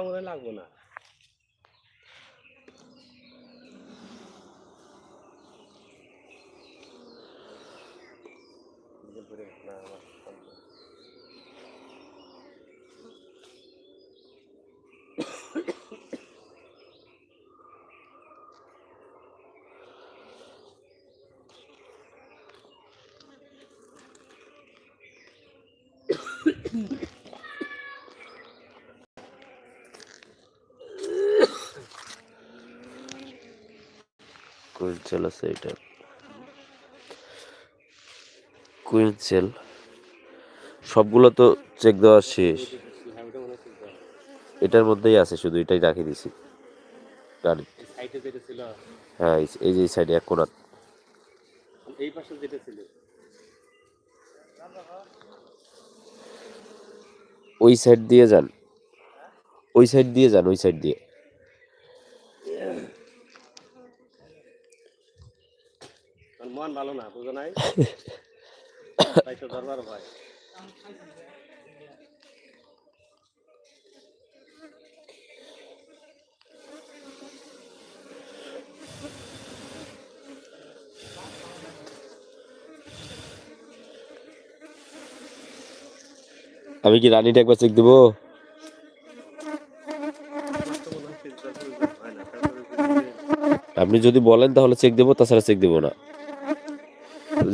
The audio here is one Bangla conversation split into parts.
রং মনে লাগবো না। কুইন্সেল আছে এটা কুইন্সেল সবগুলো তো চেক দেওয়া শেষ। এটার মধ্যেই আছে শুধু এটাই রাখি দিছি। গাড়ি সাইডে যেটা ছিল হ্যাঁ এই- যে সাইডে এক কোনা এই পাশে যেটা ছিল। ওই সাইড দিয়ে যান। ওই সাইড দিয়ে যান ওই সাইড দিয়ে কারণ মন ভালো না বুঝো নাই? তাই তো দরবার আমি কি রানিটা একবার চেক দেবো? আপনি যদি বলেন তাহলে চেক দেবো তাছাড়া চেক দেবো না।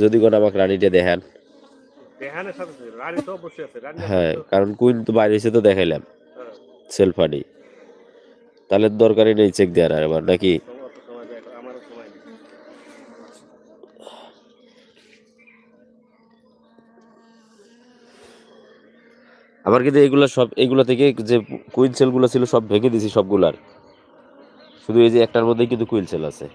যদি কোন আমাকে রানিটা দেখান। হ্যাঁ কারণ কুইন তো বাইরে এসে তো দেখাইলাম। হ্যাঁ, সেলফানি। তাহলে দরকারই নেই চেক দেওয়ার আর আবার নাকি? আমার কিন্তু এগুলো সব এগুলো থেকে যে কুইন সেলগুলো ছিল সব ভেঙে দিছি সবগুলার। শুধু এই যে একটার মধ্যেই কিন্তু কুইন সেল আছে।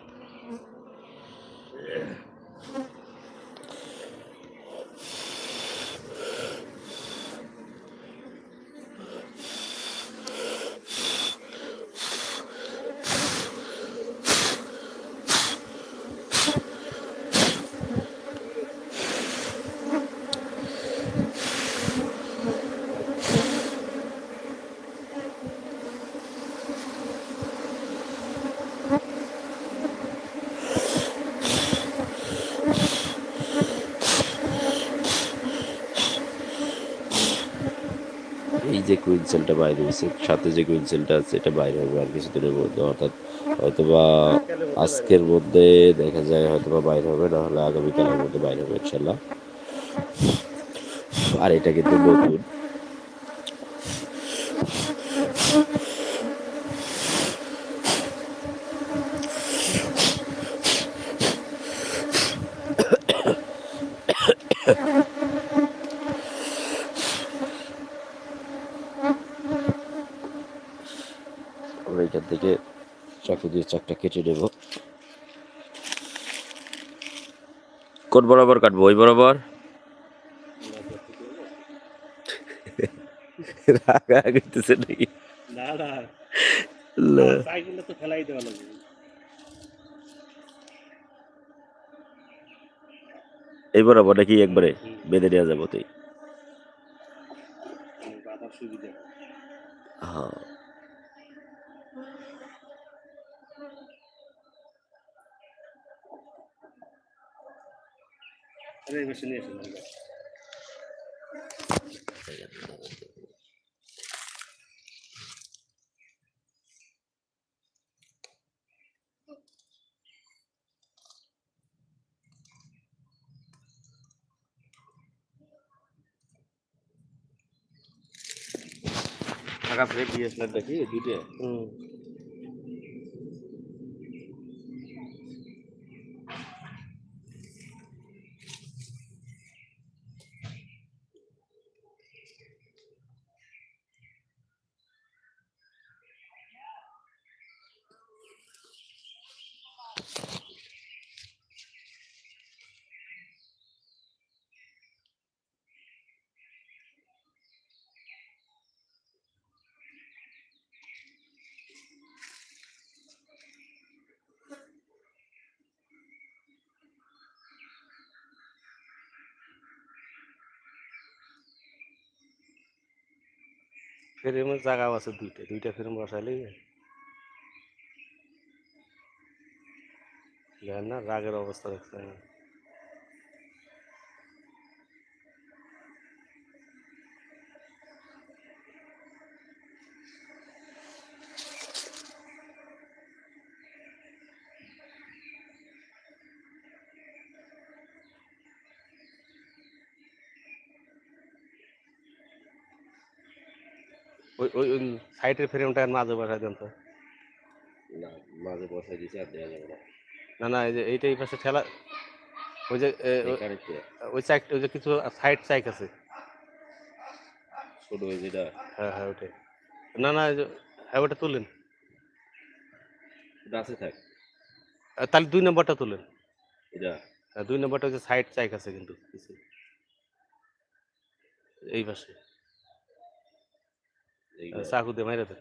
কুইন সেলটা বাইরে হয়েছে, সাথে যে কুইন সেলটা আছে, এটা বাইরে হবে, আর কিছুদিনের মধ্যে অর্থাৎ হয়তোবা আজকের মধ্যে দেখা যায় হয়তোবা বাইরে হবে না হলে আগামীকালের মধ্যে বাইরে হবে ইনশাল্লাহ আর এটা কিন্তু নতুন আমরা এখান থেকে চাকু দিয়ে চাকটা কেটে নেব। কোন বরাবর কাটবো ওই বরাবর? রাগা গেতেছে নাকি? না না। সাইকেলটা তো ফেলাই দেওয়া লাগবে এই বরাবর নাকি একবারে বেঁধে নেওয়া যাব তুই হ্যাঁ। আরে এই পাশে নিয়ে এসে লাগবে টাকা ফেরত দিয়ে আসলেন ফ্রেমের জায়গাও আছে দুইটা দুইটা ফ্রেম বসাইলেই দেখেন না রাগের অবস্থা দেখছেন ওই ওই সাইডের ফ্রেমটা মাঝে বসাই দেন তো। না মাঝে বসাই দিয়েছি আর দেওয়া যাবে না। না না এই যে এইটা এই পাশে ঠেলা ওই যে ওই- এখানে কি ওই যে কিছু সাইড সাইক আছে। ছোট ওই যেটা হ্যাঁ হ্যাঁ ওটাই না না হ্যাঁ ওটা তুলেন। আছে থাক তাহলে দুই নম্বরটা তুলেন। এটা? হ্যাঁ, দুই নম্বরটা ওই যে সাইড সাইক আছে কিন্তু এই পাশে। এইগুলা। চাকু দিয়ে মাইরে দেন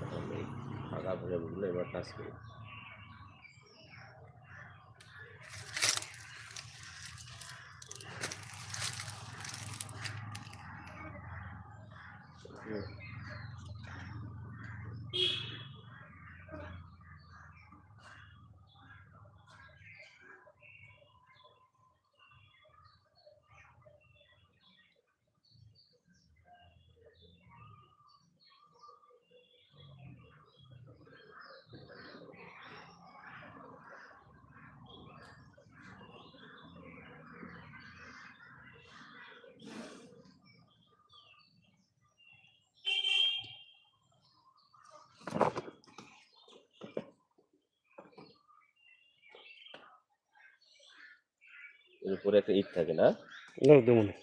তাহলে ফাঁকা ভরে বললে এবার টাচ করি। এর উপরে একটা ইট থাকে না? দেবো না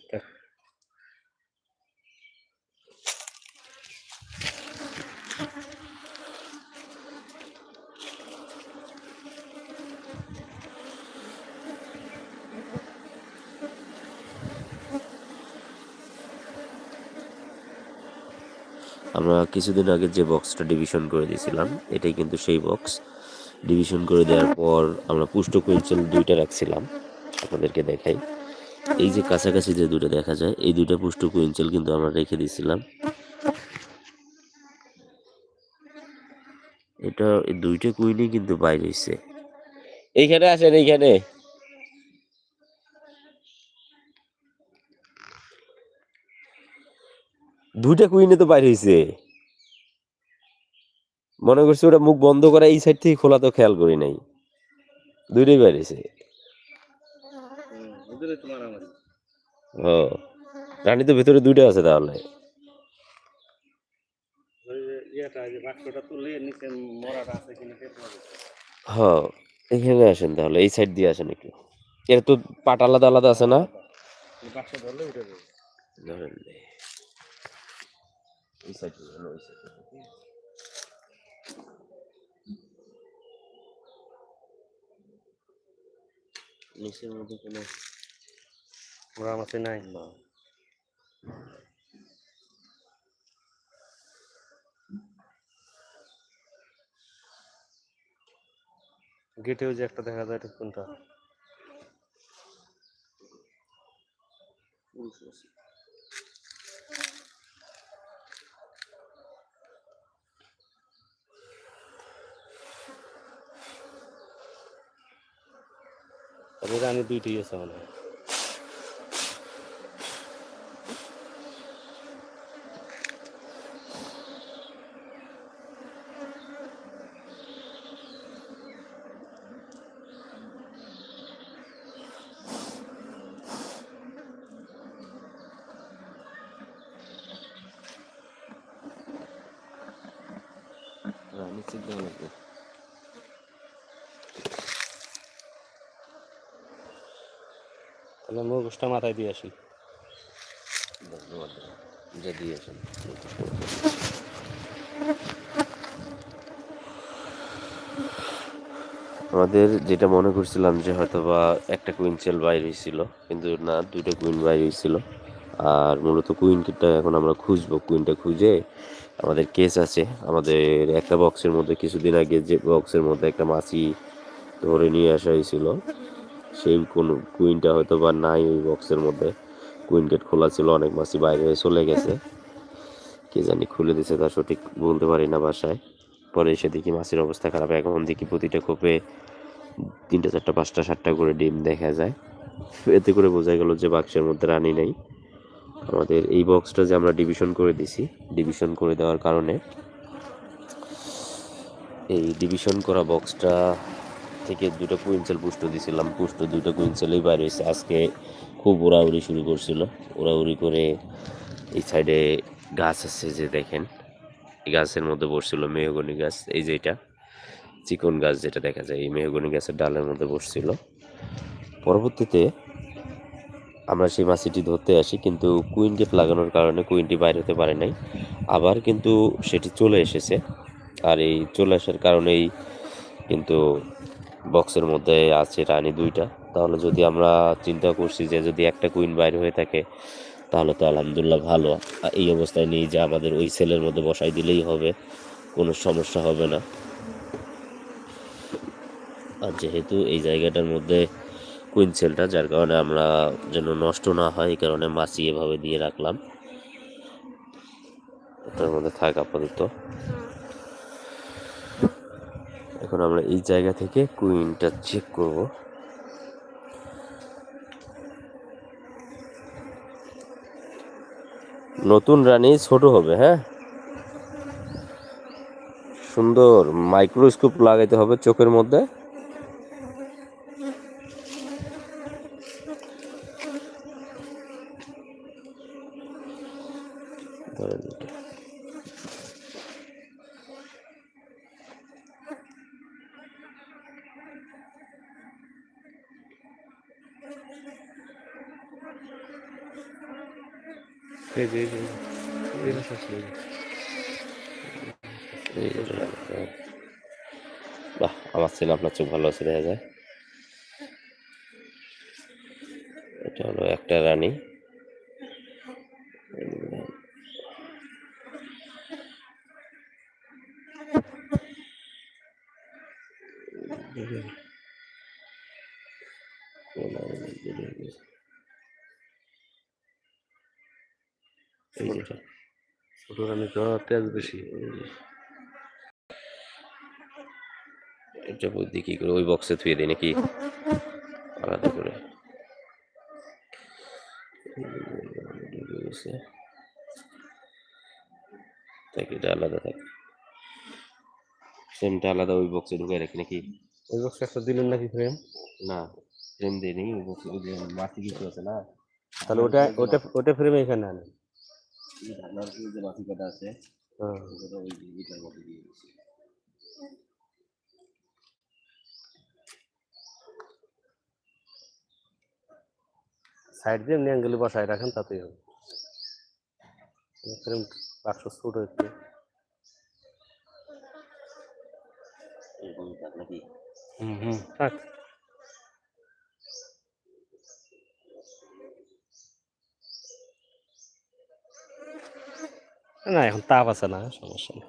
আমরা কিছুদিন আগে যে বক্সটা ডিভিশন করে দিয়েছিলাম এটাই কিন্তু সেই বক্স ডিভিশন করে দেওয়ার পর আমরা পুষ্ট কুইন্সেল দুইটা রাখছিলাম। আপনাদেরকে দেখাই। এই যে কাছাকাছি যে দুটো দেখা যায়, এই দুইটা পুষ্ট কুইন্সেল কিন্তু আমরা রেখে দিয়েছিলাম। এটা দুইটা কুইনই কিন্তু বাইরে হয়েছে এইখানে আসেন, এইখানে। দুইটা কুইনে তো বাইরে হয়েছে মনে করছি ওটা মুখ বন্ধ করা এই সাইড থেকে খোলা তো খেয়াল করি নাই। দুইটাই বাইরেছে ওদেরই তো মারামারি ও। রানী তো ভেতরে দুইটা আছে তাহলে। এখানে আসেন এই সাইড দিয়ে আসেন একটু। এর তো পাট আলাদা আলাদা আছে না? এই বাক্স ধরলে ধরেন এই সাইড ওই সাইড নিচের মধ্যে কোনো মরামাছি নাই না গেটেও যে একটা দেখা যায় এটা কোনটা? আমি দুইটাই আছে মনে হয়। দেওয়া লাগবে তাহলে মুখোশটা মাথায় দিয়ে আসি ধন্যবাদ যে দিয়েছেন আমাদের যেটা মনে করছিলাম যে হয়তো বা একটা কুইন্টাল বাইর হয়েছিল কিন্তু না দুইটা কুইন বাইর হয়েছিল। আর মূলত কুইনটা এখন আমরা খুঁজবো। কুইনটা খুঁজে আমাদের কেস আছে। আমাদের একটা বক্সের মধ্যে কিছুদিন আগে যে বক্সের মধ্যে একটা মাছি ধরে নিয়ে আসা হয়েছিল। সেই কোন কুইনটা হয়তো বা নাই ওই বক্সের মধ্যে। কুইন গেট খোলা ছিল, অনেক মাছি বাইরে হয়ে চলে গেছে। কে জানি খুলে দিছে, তা সঠিক বলতে পারি না বাসায়। পরে এসে দেখি মাছের অবস্থা খারাপ। এখন দেখি প্রতিটা খোপে তিনটা, চারটা, পাঁচটা, সাতটা করে ডিম দেখা যায়। এতে করে বোঝা গেল যে বাক্সের মধ্যে রানি নেই। আমাদের এই বক্সটা যে আমরা ডিভিশন করে দিছি ডিভিশন করে দেওয়ার কারণে এই ডিভিশন করা বক্সটা থেকে দুটো কুইন্টাল পুষ্ট দিছিলাম। পুষ্ট দুটো কুইন্টালই বাইরে হয়েছে আজকে খুব উড়াউড়ি শুরু করছিল। উড়াউড়ি করে এই সাইডে গাছ আছে যে দেখেন, এই গাছের মধ্যে বসছিল মেহগনি গাছ, এই যে এটা, চিকন গাছ যেটা দেখা যায়, এই মেহগনি গাছের ডালের মধ্যে বসছিল। পরবর্তীতে আমরা সেই মাছিটি ধরতে আসি, কিন্তু কুইন গেট লাগানোর কারণে কুইনটি বাইরে হতে পারে নাই। আবার কিন্তু সেটি চলে এসেছে, আর এই চলে আসার কারণেই কিন্তু বক্সের মধ্যে আছে রানী দুইটা। তাহলে যদি আমরা চিন্তা করছি যে যদি একটা কুইন বাইরে হয়ে থাকে, তাহলে তো আলহামদুলিল্লাহ ভালো। এই অবস্থায় নেই যে আমাদের ওই সেলের মধ্যে বসাই দিলেই হবে, কোনো সমস্যা হবে না। আর যেহেতু এই জায়গাটার মধ্যে কুইন সেলটা যার কারণে আমরা যেন নষ্ট না হয়, এই কারণে মাছি এভাবে দিয়ে রাখলাম। এটার মধ্যে থাক আপাতত। এখন আমরা এই জায়গা থেকে কুইনটা চেক করব। নতুন রানী ছোট হবে হ্যাঁ? সুন্দর মাইক্রোস্কোপ লাগাইতে হবে চোখের মধ্যে। এই যে শেষ হয়ে রানীটা। বাহ আমার ছেলে আপনার চোখ ভালো আছে দেখা যায়। এটা হলো একটা রানী। এই ছোট রানী তো তেজ বেশি। এটা বুদ্ধি কি করে? ওই বক্সে থুয়ে দিই নাকি? আলাদা করে। এটা আলাদা থাক। ফ্রেমটা আলাদা ওই বক্সে ঢুকে রাখি নাকি? ওই বক্স একটা দিলেন নাকি ফ্রেম না ফ্রেম দিয়ে নেই ওই বক্সে ওই যে মাটি কিছু আছে না? তাহলে ওটা ওটা ওটা ফ্রেম এখানে আনেন। ঢাকনার যে মাটি কাটা আছে ওটা ওই এটার মধ্যে দিয়ে দিচ্ছি সাইড দিয়ে এমনি অ্যাঙ্গেলে বসায় রাখেন তাতেই হবে। ফ্রেম বাক্স ছোট একটু। এরকম হুম হুম থাক। না এখন তাপ আছে না সমস্যা নেই।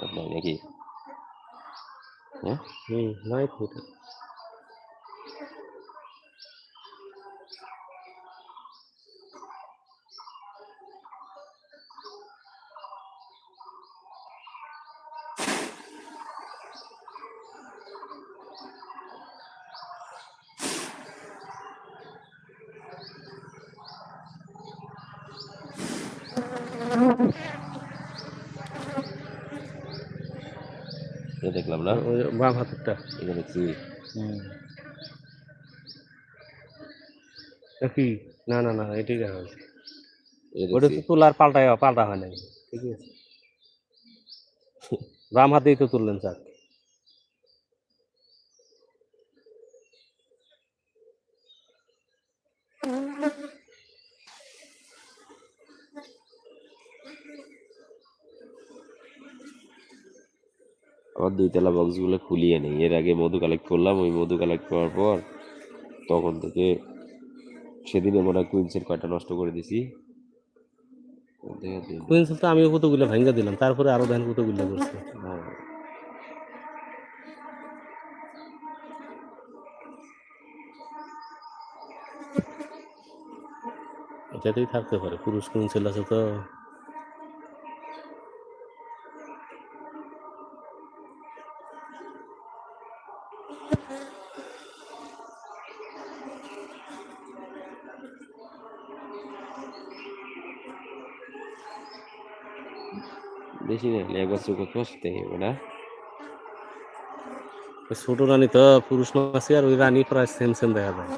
আপনার নাকি হ্যাঁ হুম নাই ফুটে এটা দেখলাম না? ওই বাম হাতেরটা। এটা দেখছি। হুম। কি? না না না এটাই দেখা হয়েছে ওটা তো তোলার পাল্টা পাল্টা হয় নাই। ঠিক আছে। বাম হাতেই তো তুললেন স্যার আমার দুইতলা বক্সগুলো খুলিয়ে নেই। এর আগে মধু কালেক্ট করলাম ওই মধু কালেক্ট করার পর তখন থেকে সেদিনে মনে হয় কুইন্সের কয়টা নষ্ট করে দিছি। কুইন্সেল তো আমিও কতগুলো ভাঙ্গা দিলাম তারপরে আরও ধান কতগুলো করছে? হ্যাঁ। এটাতেই থাকতে পারে পুরুষ কুইন্সেল আছে তো হলে একবার চোখ কষতে হবে না ছোট রানী তো পুরুষ মাছি আর ওই রানী প্রায় সেম সেম দেখা যায়।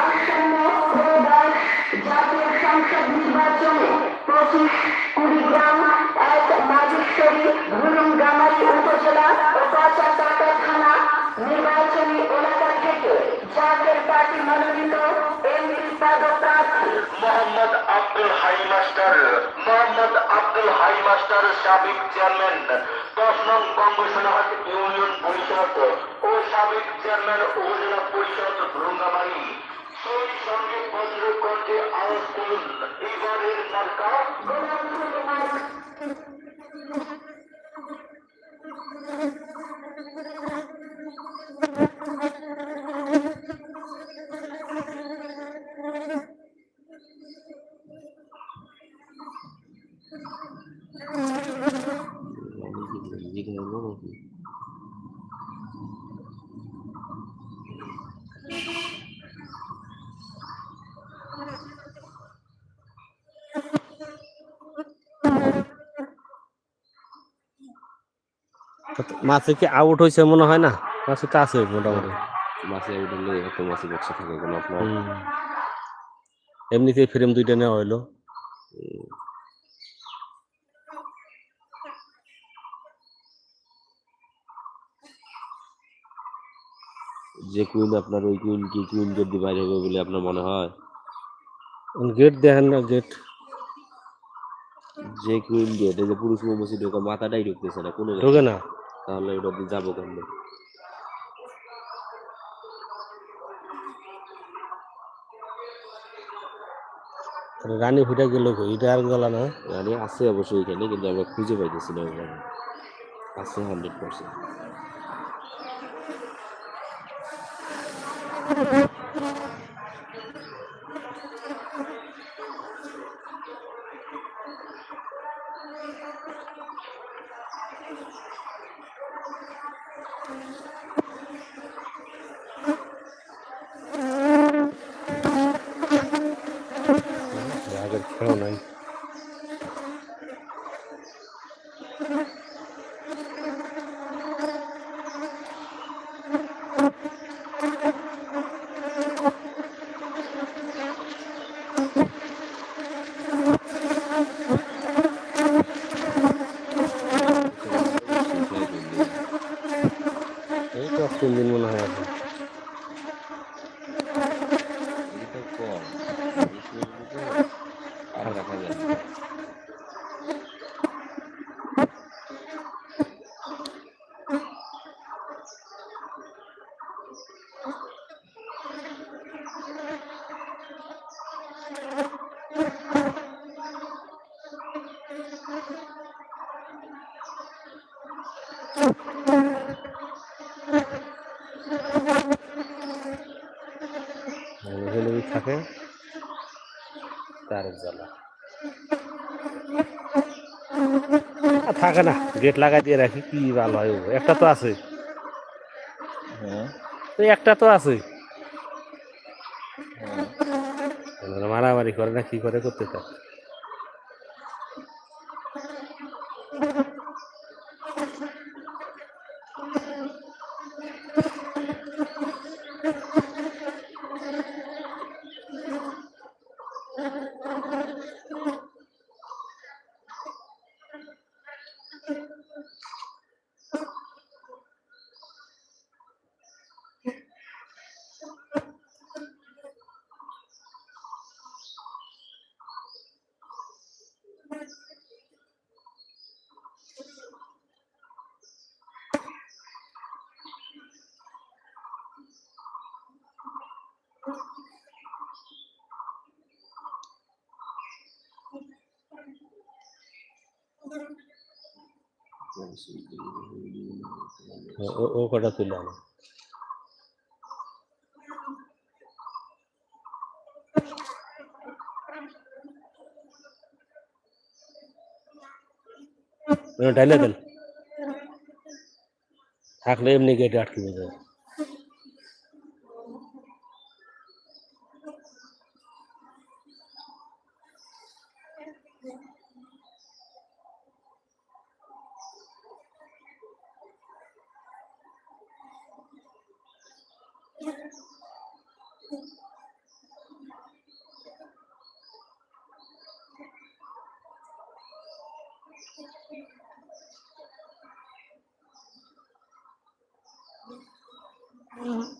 আসন্ন ত্রয়োদশ জাতীয় সংসদ নির্বাচনে পঁচিশ কুড়িগ্রাম এক মাঝেশ্বরী ধুলুমগামারি উপজেলা ও কাঁচাপাতা থানা নির্বাচনী এলাকা থেকে জাতীয় পার্টি মনোনীত এমপি পদপ্রার্থী মোহাম্মদ আব্দুল হাই মাস্টার, মোহাম্মদ আব্দুল হাই মাস্টার সাবেক চেয়ারম্যান দশ নং বঙ্গসোনাহাট ইউনিয়ন পরিষদ ও সাবেক চেয়ারম্যান উপজেলা পরিষদ ভ্রঙ্গামারি সেই সঙ্গে বজ্রকণ্ঠে আওয়াজ করুন এবারের মার্কা মাছে কি আউট হয়েছে মনে হয় না? মাছে তো আছে মোটামুটি। মাছে উঠলে এত মাছি বক্সা থাকে কোনো আপনার। এমনিতেই ফ্রেম দুইটা নেওয়া হইল। যে কুইন আপনার ওই কুইন কি কুইন যদি বাইরে হবে বলে আপনার মনে হয়? গেট দেখেন না গেট যে কুইন দিয়ে এটা যে পুরুষ মৌমাছি ঢোকা মাথাটাই ঢুকতেছে না কোনো ঢোকে না। তাহলে এটা দিয়ে যাব কেমনে? রানী ফুটা গেল এটা আর গেল না? রানী আছে অবশ্যই এখানে কিন্তু আমরা খুঁজে পাইতেছি না ওখানে। আছে হান্ড্রেড পার্সেন্ট আগের খেয়াল নাই এই তো তিন দিন মনে হয় আছে আর রাখা যায় না। এখানে যদি থাকে তার জ্বালা আ, থাকে না গেট লাগাই দিয়ে রাখি কি ভালো হয় ও? একটা তো আছে। তো একটা তো আছে। মারামারি করে না কি করে করতে চায় ও- কটা তুলে আনো ঢাইলে দেন থাকলে এমনি গেটে আটকে যাবে Mm-hmm.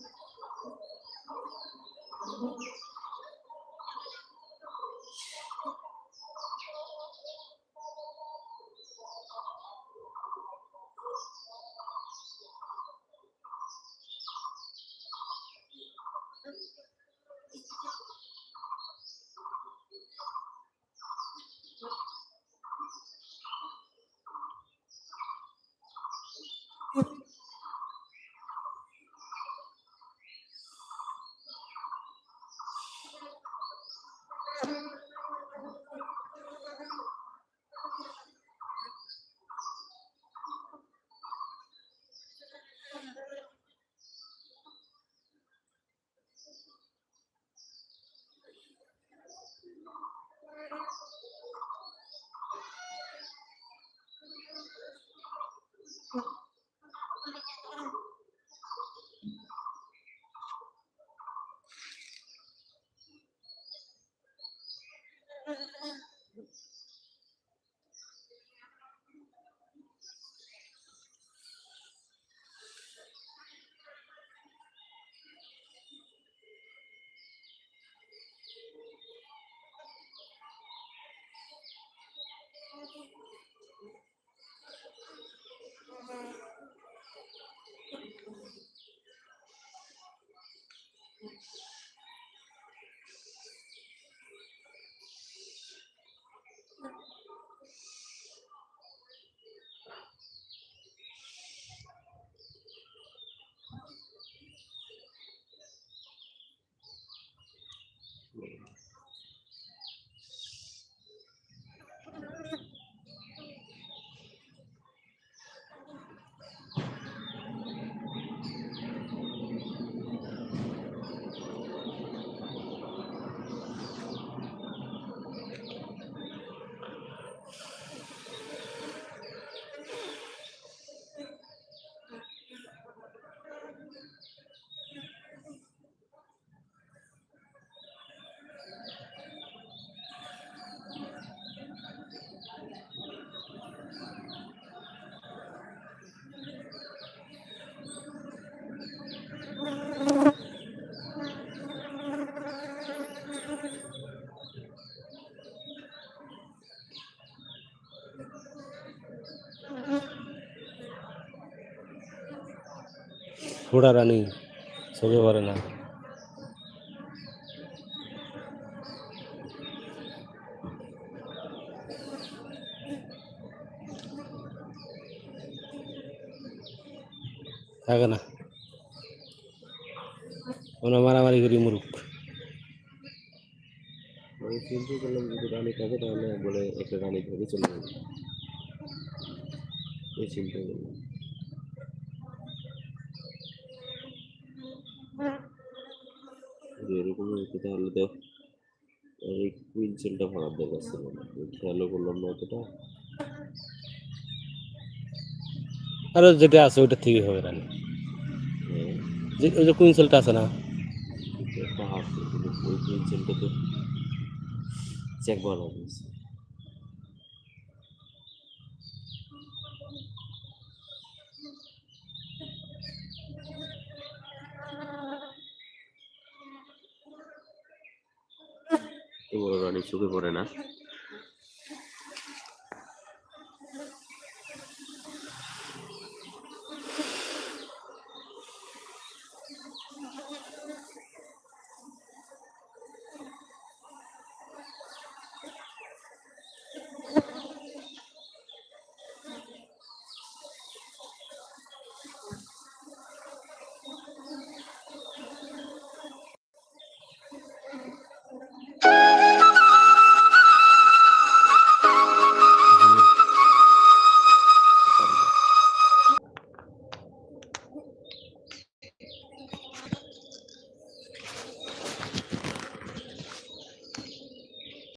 Oh. ফোড়া রানী চোখে পড়ে না। থাকে না। ওনা মারামারি করি মুরুখ চিন্তা করলাম যদি রানী থাকে তাহলে বলে একটা রানী ধরে চলে যাবে। চিন্তা করলাম যদি এরকম তাহলে তো এই কুইন্সেলটা ভরার দরকার ছিল না। খেয়ালও করলাম না অতটা। আর যেটা আছে ওটা ঠিকই হবে রানী হ্যাঁ, যে ওই যে কুইন্সেলটা আছে না? কিন্তু কিন্তু ওই কুইন্সেলটা তো চেক বানা দিয়েছে রানী চোখে পড়ে না।